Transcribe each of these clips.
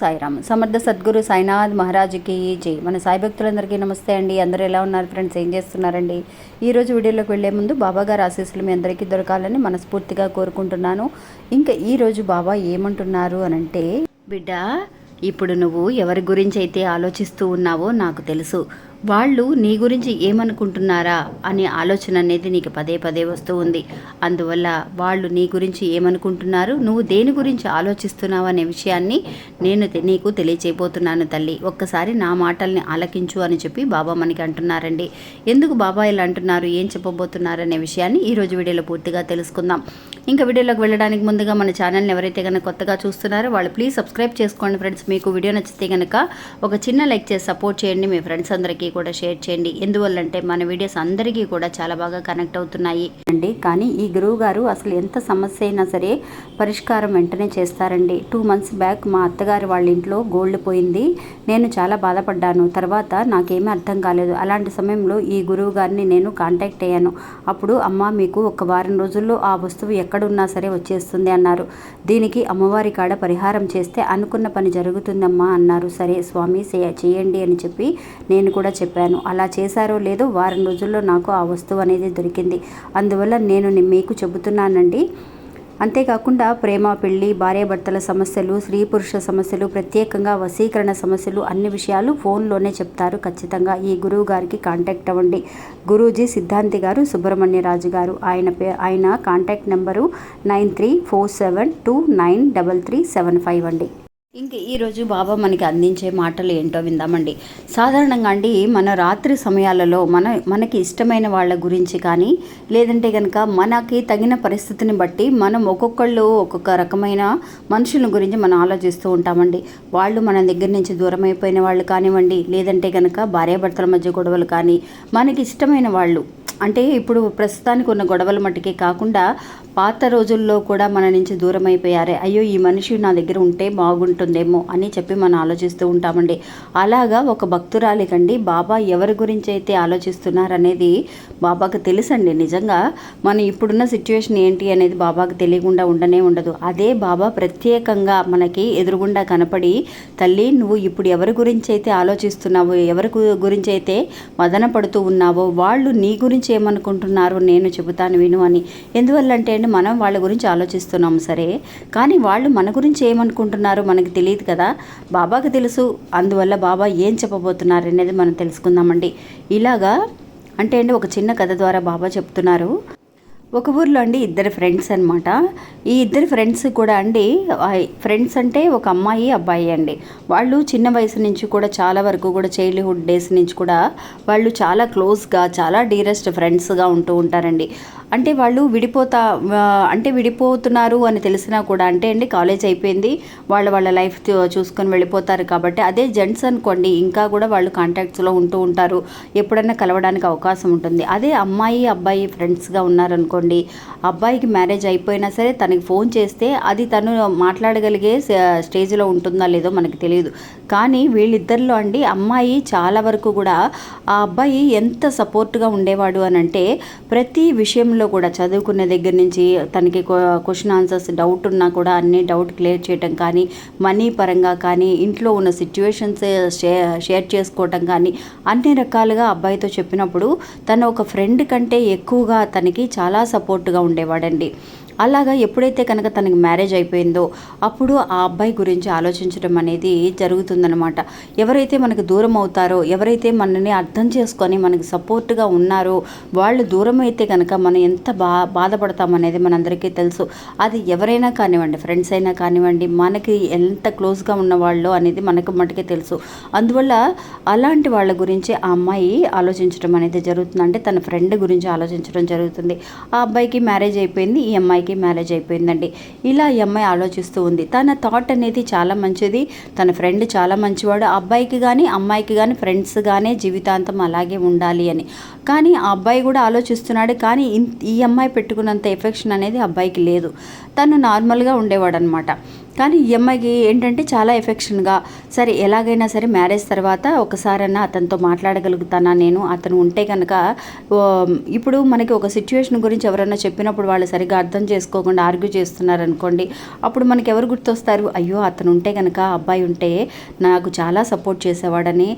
సాయిరామ్. సమర్థ సద్గురు సాయినాథ్ మహారాజుకి జై. మన సాయి భక్తులందరికీ నమస్తే అండి. అందరూ ఎలా ఉన్నారు ఫ్రెండ్స్? ఏం చేస్తున్నారండి? ఈరోజు వీడియోలోకి వెళ్ళే ముందు బాబా గారు ఆశీస్సులు మీ అందరికీ దొరకాలని మనస్ఫూర్తిగా కోరుకుంటున్నాను. ఇంకా ఈరోజు బాబా ఏమంటున్నారు అనంటే బిడ్డ ఇప్పుడు నువ్వు ఎవరి గురించి అయితే ఆలోచిస్తూ ఉన్నావో నాకు తెలుసు. వాళ్ళు నీ గురించి ఏమనుకుంటున్నారా అనే ఆలోచన అనేది నీకు పదే పదే వస్తూ ఉంది. అందువల్ల వాళ్ళు నీ గురించి ఏమనుకుంటున్నారు నువ్వు దేని గురించి ఆలోచిస్తున్నావు అనే విషయాన్ని నేను తె- నీకు తెలియచేయబోతున్నాను తల్లి. ఒక్కసారి నా మాటల్ని ఆలకించు అని చెప్పి బాబా మనకి అంటున్నారండి. ఎందుకు బాబా ఇలా అంటున్నారు ఏం చెప్పబోతున్నారు అనే విషయాన్ని ఈరోజు వీడియోలో పూర్తిగా తెలుసుకుందాం. ఇంకా వీడియోలోకి వెళ్ళడానికి ముందుగా మన ఛానల్ని ఎవరైతే కనుక కొత్తగా చూస్తున్నారో వాళ్ళు ప్లీజ్ సబ్స్క్రైబ్ చేసుకోండి ఫ్రెండ్స్ మీకు వీడియో నచ్చితే కనుక ఒక చిన్న లైక్ చేసి సపోర్ట్ చేయండి. మీ ఫ్రెండ్స్ అందరికీ కూడా షేర్ చేయండి. ఎందువల్లంటే మన వీడియోస్ అందరికీ కూడా చాలా బాగా కనెక్ట్ అవుతున్నాయి. అండి కానీ ఈ గురువు గారు అసలు ఎంత సమస్య అయినా సరే పరిష్కారం వెంటనే చేస్తారండి. టూ మంత్స్ బ్యాక్ మా అత్తగారి వాళ్ళ ఇంట్లో గోల్డ్ పోయింది. నేను చాలా బాధపడ్డాను. తర్వాత నాకేమీ అర్థం కాలేదు. అలాంటి సమయంలో ఈ గురువు గారిని నేను కాంటాక్ట్ అయ్యాను. అప్పుడు అమ్మ మీకు ఒక వారం రోజుల్లో ఆ వస్తువు ఎక్కడ ఎక్కడున్నా సరే వచ్చేస్తుంది అన్నారు. దీనికి అమ్మవారి కాడ పరిహారం చేస్తే అనుకున్న పని జరుగుతుందమ్మా అన్నారు. సరే స్వామి చేయండి అని చెప్పి నేను కూడా చెప్పాను. అలా చేశారో లేదో వారం రోజుల్లో నాకు ఆ వస్తువు అనేది దొరికింది. అందువల్ల నేను మీకు చెబుతున్నానండి. అంతేకాకుండా ప్రేమ పెళ్ళి భార్యాభర్తల సమస్యలు స్త్రీ పురుష సమస్యలు ప్రత్యేకంగా వశీకరణ సమస్యలు అన్ని విషయాలు ఫోన్లోనే చెప్తారు. ఖచ్చితంగా ఈ గురువు గారికి కాంటాక్ట్ అవ్వండి. గురూజీ సిద్ధాంతి గారు సుబ్రహ్మణ్యరాజు గారు. ఆయన పే ఆయన contact number nine three four seven two nine double three seven five అండి. ఇంక ఈరోజు బాబా మనకి అందించే మాటలు ఏంటో విందామండి. సాధారణంగా అండి మన రాత్రి సమయాలలో మన మనకి ఇష్టమైన వాళ్ళ గురించి కానీ లేదంటే కనుక మనకి తగిన పరిస్థితిని బట్టి మనం ఒక్కొక్కళ్ళు ఒక్కొక్క రకమైన మనుషుల గురించి మనం ఆలోచిస్తూ ఉంటామండి. వాళ్ళు మన దగ్గర నుంచి దూరం అయిపోయిన వాళ్ళు కానివ్వండి లేదంటే కనుక భార్యాభర్తల మధ్య గొడవలు కానీ మనకి ఇష్టమైన వాళ్ళు అంటే ఇప్పుడు ప్రస్తుతానికి ఉన్న గొడవల మట్టుకే కాకుండా పాత రోజుల్లో కూడా మన నుంచి దూరం అయిపోయారే అయ్యో ఈ మనిషి నా దగ్గర ఉంటే బాగుంటుందేమో అని చెప్పి మనం ఆలోచిస్తూ ఉంటామండి. అలాగా ఒక భక్తురాలికండి బాబా ఎవరి గురించి అయితే ఆలోచిస్తున్నారనేది బాబాకు తెలుసండి. నిజంగా మనం ఇప్పుడున్న సిచ్యువేషన్ ఏంటి అనేది బాబాకు తెలియకుండా ఉండనే ఉండదు. అదే బాబా ప్రత్యేకంగా మనకి ఎదురుగుండా కనపడి తల్లి నువ్వు ఇప్పుడు ఎవరి గురించి అయితే ఆలోచిస్తున్నావో ఎవరి గురించి అయితే మదన పడుతూ ఉన్నావో వాళ్ళు నీ గురించి ఏమనుకుంటున్నారు నేను చెబుతాను విను అని. ఎందువల్లంటే అండి మనం వాళ్ళ గురించి ఆలోచిస్తున్నాం సరే. కానీ వాళ్ళు మన గురించి ఏమనుకుంటున్నారు మనకి తెలియదు కదా. బాబాకి తెలుసు అందువల్ల బాబా ఏం చెప్పబోతున్నారు అనేది మనం తెలుసుకుందామండి. ఇలాగా అంటే అండి ఒక చిన్న కథ ద్వారా బాబా చెప్తున్నారు. ఒక ఊర్లో అండి ఇద్దరు ఫ్రెండ్స్ అనమాట ఈ ఇద్దరు ఫ్రెండ్స్ కూడా అండి ఫ్రెండ్స్ అంటే ఒక అమ్మాయి అబ్బాయి అండి. వాళ్ళు చిన్న వయసు నుంచి కూడా చాలా వరకు కూడా చైల్డ్హుడ్ డేస్ నుంచి కూడా వాళ్ళు చాలా క్లోజ్గా చాలా డీరెస్ట్ ఫ్రెండ్స్గా ఉంటూ ఉంటారండి. అంటే వాళ్ళు విడిపోతా అంటే విడిపోతున్నారు అని తెలిసినా కూడా అంటే అండి కాలేజ్ అయిపోయింది. వాళ్ళ వాళ్ళ లైఫ్ చూసుకొని వెళ్ళిపోతారు కాబట్టి అదే జెంట్స్ అనుకోండి ఇంకా కూడా వాళ్ళు కాంటాక్ట్స్లో ఉంటూ ఉంటారు. ఎప్పుడన్నా కలవడానికి అవకాశం ఉంటుంది. అదే అమ్మాయి అబ్బాయి ఫ్రెండ్స్గా అనుకోండి అబ్బాయికి మ్యారేజ్ అయిపోయినా సరే తనకి ఫోన్ చేస్తే అది తను మాట్లాడగలిగే స్టేజ్లో ఉంటుందా లేదో మనకి తెలియదు. కానీ వీళ్ళిద్దరిలో అండి అమ్మాయి చాలా వరకు కూడా ఆ అబ్బాయి ఎంత సపోర్ట్గా ఉండేవాడు అని అంటే ప్రతి విషయంలో కూడా చదువుకునే దగ్గర నుంచి తనకి క్వశ్చన్ ఆన్సర్స్ డౌట్ ఉన్నా కూడా అన్ని డౌట్ క్లియర్ చేయటం కానీ మనీ పరంగా కానీ ఇంట్లో ఉన్న సిచ్యువేషన్స్ షేర్ చేసుకోవటం కానీ అన్ని రకాలుగా అబ్బాయితో చెప్పినప్పుడు తను ఒక ఫ్రెండ్ కంటే ఎక్కువగా తనకి చాలా సపోర్ట్గా ఉండేవాడండి. అలాగా ఎప్పుడైతే కనుక తనకి మ్యారేజ్ అయిపోయిందో అప్పుడు ఆ అబ్బాయి గురించి ఆలోచించడం అనేది జరుగుతుందనమాట ఎవరైతే మనకు దూరం అవుతారో ఎవరైతే మనని అర్థం చేసుకొని మనకి సపోర్ట్గా ఉన్నారో వాళ్ళు దూరం అయితే కనుక మనం ఎంత బా బాధపడతామనేది మనందరికీ తెలుసు. అది ఎవరైనా కానివ్వండి ఫ్రెండ్స్ అయినా కానివ్వండి మనకి ఎంత క్లోజ్గా ఉన్న వాళ్ళు అనేది మనకు మటుకే తెలుసు. అందువల్ల అలాంటి వాళ్ళ గురించి ఆ అమ్మాయి ఆలోచించడం అనేది జరుగుతుంది అంటే తన ఫ్రెండ్ గురించి ఆలోచించడం జరుగుతుంది. ఆ అబ్బాయికి మ్యారేజ్ అయిపోయింది ఈ అమ్మాయికి మ్యారేజ్ అయిపోయిందండి. ఇలా ఈ అమ్మాయి ఆలోచిస్తూ ఉంది. తన థాట్ అనేది చాలా మంచిది. తన ఫ్రెండ్ చాలా మంచివాడు. ఆ అబ్బాయికి కానీ అమ్మాయికి కానీ ఫ్రెండ్స్గానే జీవితాంతం అలాగే ఉండాలి అని. కానీ ఆ అబ్బాయి కూడా ఆలోచిస్తున్నాడు. కానీ ఇన్- ఈ అమ్మాయి పెట్టుకున్నంత ఎఫెక్షన్ అనేది అబ్బాయికి లేదు. తను నార్మల్గా ఉండేవాడు అనమాట కానీ ఈ అమ్మాయికి ఏంటంటే చాలా ఎఫెక్షన్గా. సరే ఎలాగైనా సరే మ్యారేజ్ తర్వాత ఒకసారన్నా అతనితో మాట్లాడగలుగుతానా నేను? అతను ఉంటే కనుక ఇప్పుడు మనకి ఒక సిచ్యువేషన్ గురించి ఎవరైనా చెప్పినప్పుడు వాళ్ళు సరిగ్గా అర్థం చేసుకోకుండా ఆర్గ్యూ చేస్తున్నారు అనుకోండి అప్పుడు మనకి ఎవరు గుర్తొస్తారు? అయ్యో అతను ఉంటే కనుక అబ్బాయి ఉంటే నాకు చాలా సపోర్ట్ చేసేవాడని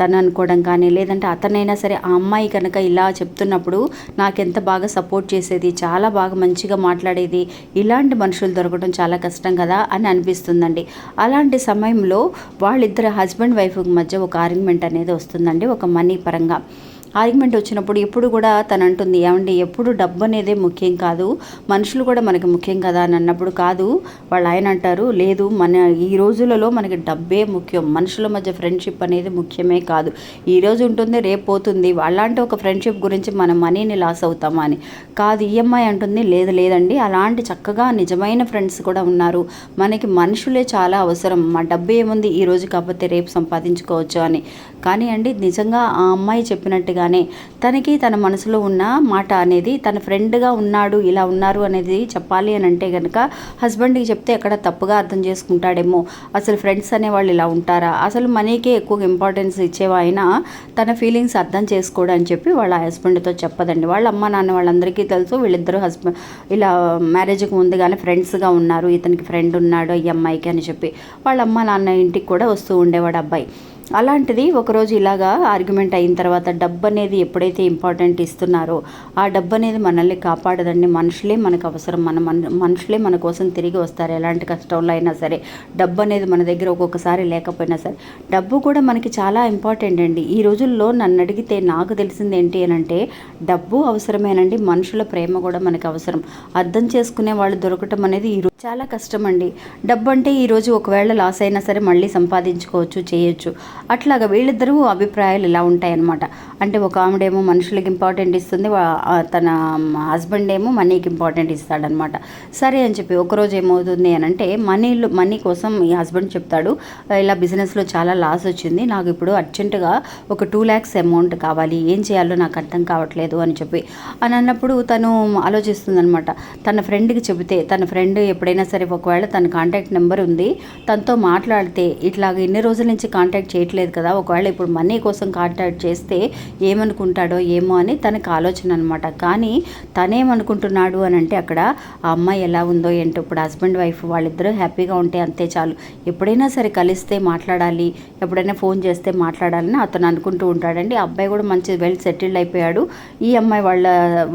తను అనుకోవడం కానీ లేదంటే అతనైనా సరే ఆ అమ్మాయి కనుక ఇలా చెప్తున్నప్పుడు నాకెంత బాగా సపోర్ట్ చేసేది చాలా బాగా మంచిగా మాట్లాడేది ఇలాంటి మనుషులు దొరకడం చాలా కష్టం కదా? అని అనిపిస్తుందండి. అలాంటి సమయంలో వాళ్ళిద్దరు హస్బెండ్ వైఫ్ మధ్య ఒక ఆర్గ్యుమెంట్ అనేది వస్తుందండి ఒక మనీ పరంగా. ఆర్గ్యుమెంట్ వచ్చినప్పుడు ఎప్పుడు కూడా తను అంటుంది ఏమండి ఎప్పుడు డబ్బు అనేదే ముఖ్యం కాదు మనుషులు కూడా మనకి ముఖ్యం కదా అని అన్నప్పుడు కాదు వాళ్ళు ఆయన అంటారు లేదు మన ఈ రోజులలో మనకి డబ్బే ముఖ్యం మనుషుల మధ్య ఫ్రెండ్షిప్ అనేది ముఖ్యమే కాదు. ఈ రోజు ఉంటుంది రేపు పోతుంది అలాంటి ఒక ఫ్రెండ్షిప్ గురించి మనం మనీని లాస్ అవుతామా అని. కాదు ఈఎంఐ అంటుంది లేదు లేదండి అలాంటి చక్కగా నిజమైన ఫ్రెండ్స్ కూడా ఉన్నారు. మనకి మనుషులే చాలా అవసరం మా డబ్బు ఏముంది ఈ రోజు కాకపోతే రేపు సంపాదించుకోవచ్చు అని. కానీ అండి నిజంగా ఆ అమ్మాయి చెప్పినట్టుగా చెప్పినట్టుగానే తనకి తన మనసులో ఉన్న మాట అనేది తన ఫ్రెండ్గా ఉన్నాడు ఇలా ఉన్నారు అనేది చెప్పాలి అని అంటే కనుక హస్బెండ్కి చెప్తే ఎక్కడ తప్పుగా అర్థం చేసుకుంటాడేమో. అసలు ఫ్రెండ్స్ అనేవాళ్ళు ఇలా ఉంటారా? అసలు మనీకే ఎక్కువ ఇంపార్టెన్స్ ఇచ్చేవైనా తన ఫీలింగ్స్ అర్థం చేసుకోడు అని చెప్పి వాళ్ళ హస్బెండ్తో చెప్పదండి. వాళ్ళ అమ్మ నాన్న వాళ్ళందరికీ తెలుసు. వీళ్ళిద్దరూ హస్బెండ్ ఇలా మ్యారేజ్కి ముందుగానే ఫ్రెండ్స్గా ఉన్నారు. ఇతనికి ఫ్రెండ్ ఉన్నాడు ఈ అమ్మాయికి అని చెప్పి. వాళ్ళ అమ్మ నాన్న ఇంటికి కూడా వస్తూ ఉండేవాడు అబ్బాయి. అలాంటిది ఒకరోజు ఇలాగా ఆర్గ్యుమెంట్ అయిన తర్వాత డబ్బు అనేది ఎప్పుడైతే ఇంపార్టెంట్ ఇస్తున్నారో ఆ డబ్బు అనేది మనల్ని కాపాడదండి. మనుషులే మనకు అవసరం. మన మన మనుషులే మన కోసం తిరిగి వస్తారు. ఎలాంటి కష్టంలో అయినా సరే డబ్బు అనేది మన దగ్గర ఒక్కొక్కసారి లేకపోయినా సరే డబ్బు కూడా మనకి చాలా ఇంపార్టెంట్ అండి. ఈ రోజుల్లో నన్ను అడిగితే నాకు తెలిసింది ఏంటి అని అంటే డబ్బు అవసరమేనండి. మనుషుల ప్రేమ కూడా మనకి అవసరం. అర్థం చేసుకునే వాళ్ళు దొరకటం అనేది ఈ చాలా కష్టం అండి డబ్బు అంటే ఈరోజు ఒకవేళ లాస్ అయినా సరే మళ్ళీ సంపాదించుకోవచ్చు చేయొచ్చు. అట్లాగా వీళ్ళిద్దరూ అభిప్రాయాలు ఇలా ఉంటాయన్నమాట. అంటే ఒక ఆవిడేమో మనుషులకి ఇంపార్టెంట్ ఇస్తుంది తన హస్బెండ్ ఏమో మనీకి ఇంపార్టెంట్ ఇస్తాడనమాట సరే అని చెప్పి ఒకరోజు ఏమవుతుంది అని అంటే మనీలో మనీ కోసం ఈ హస్బెండ్ చెప్తాడు ఇలా బిజినెస్లో చాలా లాస్ వచ్చింది నాకు ఇప్పుడు అర్జెంటుగా ఒక టూ ల్యాక్స్ అమౌంట్ కావాలి ఏం చేయాలో నాకు అర్థం కావట్లేదు అని చెప్పి అని అన్నప్పుడు తను ఆలోచిస్తుందనమాట తన ఫ్రెండ్కి చెబితే తన ఫ్రెండ్ ఎప్పుడైనా సరే ఒకవేళ తన కాంటాక్ట్ నెంబర్ ఉంది తనతో మాట్లాడితే ఇట్లాగ ఇన్ని రోజుల నుంచి కాంటాక్ట్ చేయట్లేదు కదా. ఒకవేళ ఇప్పుడు మనీ కోసం కాంటాక్ట్ చేస్తే ఏమనుకుంటాడో ఏమో అని తనకు ఆలోచన అనమాట కానీ తనేమనుకుంటున్నాడు అని అంటే అక్కడ ఆ అమ్మాయి ఎలా ఉందో ఏంటో ఇప్పుడు హస్బెండ్ వైఫ్ వాళ్ళిద్దరూ హ్యాపీగా ఉంటే అంతే చాలు. ఎప్పుడైనా సరే కలిస్తే మాట్లాడాలి ఎప్పుడైనా ఫోన్ చేస్తే మాట్లాడాలని అతను అనుకుంటూ ఉంటాడండి. అబ్బాయి కూడా మంచి వెల్ సెటిల్డ్ అయిపోయాడు. ఈ అమ్మాయి వాళ్ళ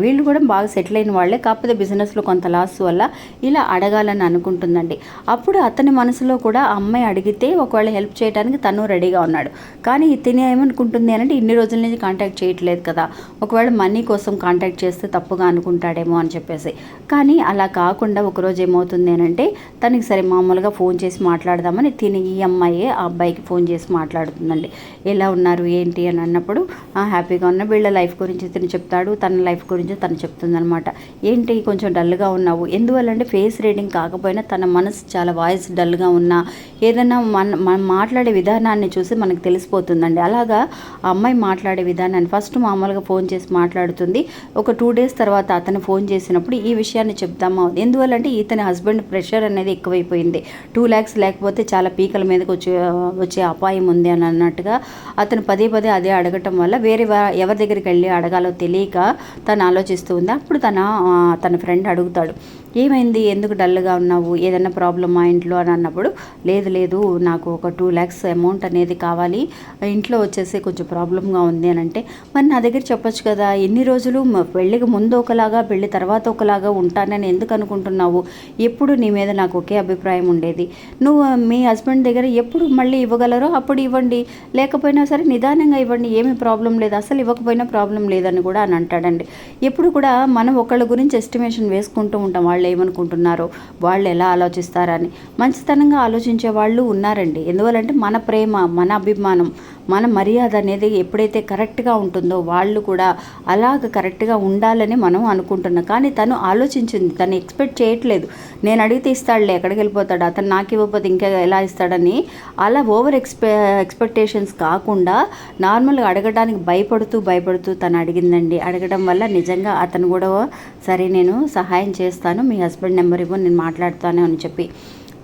వీళ్ళు కూడా బాగా సెటిల్ అయిన వాళ్ళే. కాకపోతే బిజినెస్లో కొంత లాస్ వల్ల ఇలా అడగాలని అనుకుంటుందండి. అప్పుడు అతని మనసులో కూడా ఆ అమ్మాయి అడిగితే ఒకవేళ హెల్ప్ చేయడానికి తను రెడీగా ఉన్నాడు. కానీ తినే ఏమనుకుంటుంది అంటే ఇన్ని రోజుల నుంచి కాంటాక్ట్ చేయట్లేదు కదా. ఒకవేళ మనీ కోసం కాంటాక్ట్ చేస్తే తప్పుగా అనుకుంటాడేమో అని చెప్పేసి. కానీ అలా కాకుండా ఒకరోజు ఏమవుతుంది అని అంటే తనకి సరే మామూలుగా ఫోన్ చేసి మాట్లాడదామని తిని ఈ అమ్మాయి ఆ అబ్బాయికి ఫోన్ చేసి మాట్లాడుతుందండి. ఎలా ఉన్నారు? ఏంటి? అని అన్నప్పుడు "ఆ, హ్యాపీగా ఉన్న. వీళ్ళ లైఫ్ గురించి తిని చెప్తాడు. తన లైఫ్ గురించి తను చెప్తుందనమాట ఏంటి? కొంచెం డల్గా ఉన్నావు. ఎందువల్లంటే ఫేస్ రీడింగ్ కాకపోయినా తన మనసు చాలా వాయిస్ డల్గా ఉన్నా ఏదైనా మన మాట్లాడే విధానాన్ని చూసి మనకు తెలిసిపోతుందండి. అలాగా ఆ అమ్మాయి మాట్లాడే విధానాన్ని ఫస్ట్ మామూలుగా ఫోన్ చేసి మాట్లాడుతుంది. ఒక టూ డేస్ తర్వాత అతను ఫోన్ చేసినప్పుడు ఈ విషయాన్ని చెప్దామా? ఎందువల్లంటే ఇతని హస్బెండ్ ప్రెషర్ అనేది ఎక్కువైపోయింది. టూ ల్యాక్స్ లేకపోతే చాలా పీకల మీదకి వచ్చే వచ్చే అపాయం ఉంది అని అన్నట్టుగా అతను పదే పదే అదే అడగటం వల్ల వేరే ఎవరి దగ్గరికి వెళ్ళి అడగాలో తెలియక తను ఆలోచిస్తూ ఉంది. అప్పుడు తన తన ఫ్రెండ్ అడుగుతాడు. ఏమైంది? ఎందుకు డల్గా ఉన్నావు? ఏదైనా ప్రాబ్లం మా ఇంట్లో? అని అన్నప్పుడు లేదు లేదు నాకు ఒక టూ ల్యాక్స్ అమౌంట్ అనేది కావాలి. ఇంట్లో వచ్చేసి కొంచెం ప్రాబ్లంగా ఉంది అని అంటే మరి నా దగ్గర చెప్పొచ్చు కదా ఎన్ని రోజులు పెళ్ళికి ముందు ఒకలాగా పెళ్ళి తర్వాత ఒకలాగా ఉంటానని ఎందుకు అనుకుంటున్నావు? ఎప్పుడు నీ మీద నాకు ఒకే అభిప్రాయం ఉండేది. నువ్వు మీ హస్బెండ్ దగ్గర ఎప్పుడు మళ్ళీ ఇవ్వగలరో అప్పుడు ఇవ్వండి. లేకపోయినా సరే నిదానంగా ఇవ్వండి ఏమీ ప్రాబ్లం లేదు అసలు ఇవ్వకపోయినా ప్రాబ్లం లేదని కూడా అని అంటాడండి. ఎప్పుడు కూడా మనం ఒకళ్ళ గురించి ఎస్టిమేషన్ వేసుకుంటూ ఉంటాం. వాళ్ళు ఏమనుకుంటున్నారో వాళ్ళు ఎలా ఆలోచిస్తారని మంచితనంగా ఆలోచించే వాళ్ళు ఉన్నారండి. ఎందువల్లంటే మన ప్రేమ మన అభిమానం మన మర్యాద అనేది ఎప్పుడైతే కరెక్ట్గా ఉంటుందో వాళ్ళు కూడా అలాగ కరెక్ట్గా ఉండాలని మనం అనుకుంటున్నాం. కానీ తను ఆలోచించింది తను ఎక్స్పెక్ట్ చేయట్లేదు. నేను అడిగితే ఇస్తాడులే ఎక్కడికి వెళ్ళిపోతాడు? అతను నాకు ఇవ్వకపోతే ఇంకా ఎలా ఇస్తాడని అలా ఓవర్ ఎక్స్పె ఎక్స్పెక్టేషన్స్ కాకుండా నార్మల్గా అడగడానికి భయపడుతూ భయపడుతూ తను అడిగిందండి. అడగడం వల్ల నిజంగా అతను కూడా సరే నేను సహాయం చేస్తాను మీ హస్బెండ్ నెంబర్ ఇవ్వు నేను మాట్లాడతాను అని చెప్పి.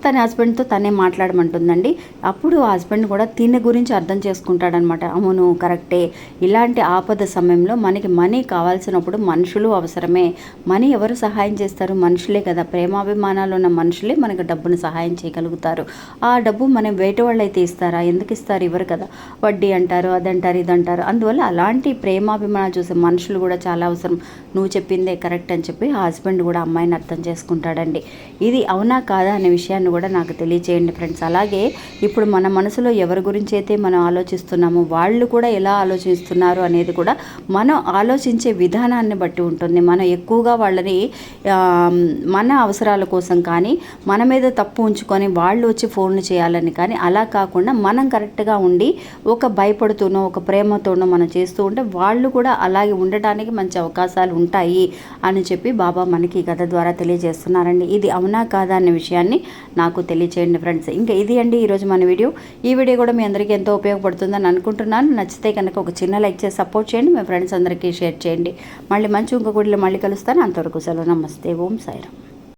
తన హస్బెండ్తో తనే మాట్లాడమంటుందండి. అప్పుడు హస్బెండ్ కూడా తిన గురించి అర్థం చేసుకుంటాడనమాట. అవును కరెక్టే. ఇలాంటి ఆపద సమయంలో మనకి మనీ కావాల్సినప్పుడు మనుషులు అవసరమే. మనీ ఎవరు సహాయం చేస్తారు? మనుషులే కదా. ప్రేమాభిమానాలు ఉన్న మనుషులే మనకు డబ్బును సహాయం చేయగలుగుతారు. ఆ డబ్బు మనం బయట వాళ్ళు అయితే ఇస్తారా? ఎందుకు ఇస్తారు? ఇవ్వరు కదా. వడ్డీ అంటారు అదంటారు ఇదంటారు. అందువల్ల అలాంటి ప్రేమాభిమానాలు చూసే మనుషులు కూడా చాలా అవసరం. నువ్వు చెప్పిందే కరెక్ట్ అని చెప్పి హస్బెండ్ కూడా అమ్మాయిని అర్థం చేసుకుంటాడండి. ఇది అవునా కాదా అనే విషయాన్ని కూడా నాకు తెలియచేయండి ఫ్రెండ్స్. అలాగే ఇప్పుడు మన మనసులో ఎవరి గురించి అయితే మనం ఆలోచిస్తున్నామో వాళ్ళు కూడా ఎలా ఆలోచిస్తున్నారు అనేది కూడా మనం ఆలోచించే విధానాన్ని బట్టి ఉంటుంది. మనం ఎక్కువగా వాళ్ళని మన అవసరాల కోసం కానీ మన మీద తప్పు ఉంచుకొని వాళ్ళు వచ్చి ఫోన్లు చేయాలని కానీ అలా కాకుండా మనం కరెక్ట్గా ఉండి ఒక భయపడుతూనో ఒక ప్రేమతోనో మనం చేస్తూ ఉంటే వాళ్ళు కూడా అలాగే ఉండటానికి మంచి అవకాశాలు ఉంటాయి అని చెప్పి బాబా మనకి ఈ కథ ద్వారా తెలియజేస్తున్నారండి. ఇది అవునా కాదా అనే విషయాన్ని నాకు తెలియచేయండి ఫ్రెండ్స్. ఇంకా ఇది అండి ఈరోజు మన వీడియో. ఈ వీడియో కూడా మీ అందరికీ ఎంతో ఉపయోగపడుతుందని అనుకుంటున్నాను. నచ్చితే కనుక ఒక చిన్న లైక్ చేసి సపోర్ట్ చేయండి. మీ ఫ్రెండ్స్ అందరికీ షేర్ చేయండి. మళ్ళీ మంచి ఇంకొకటిలో మళ్ళీ కలుస్తాను. అంతవరకు సెలవు. నమస్తే. ఓం సాయిరామ్.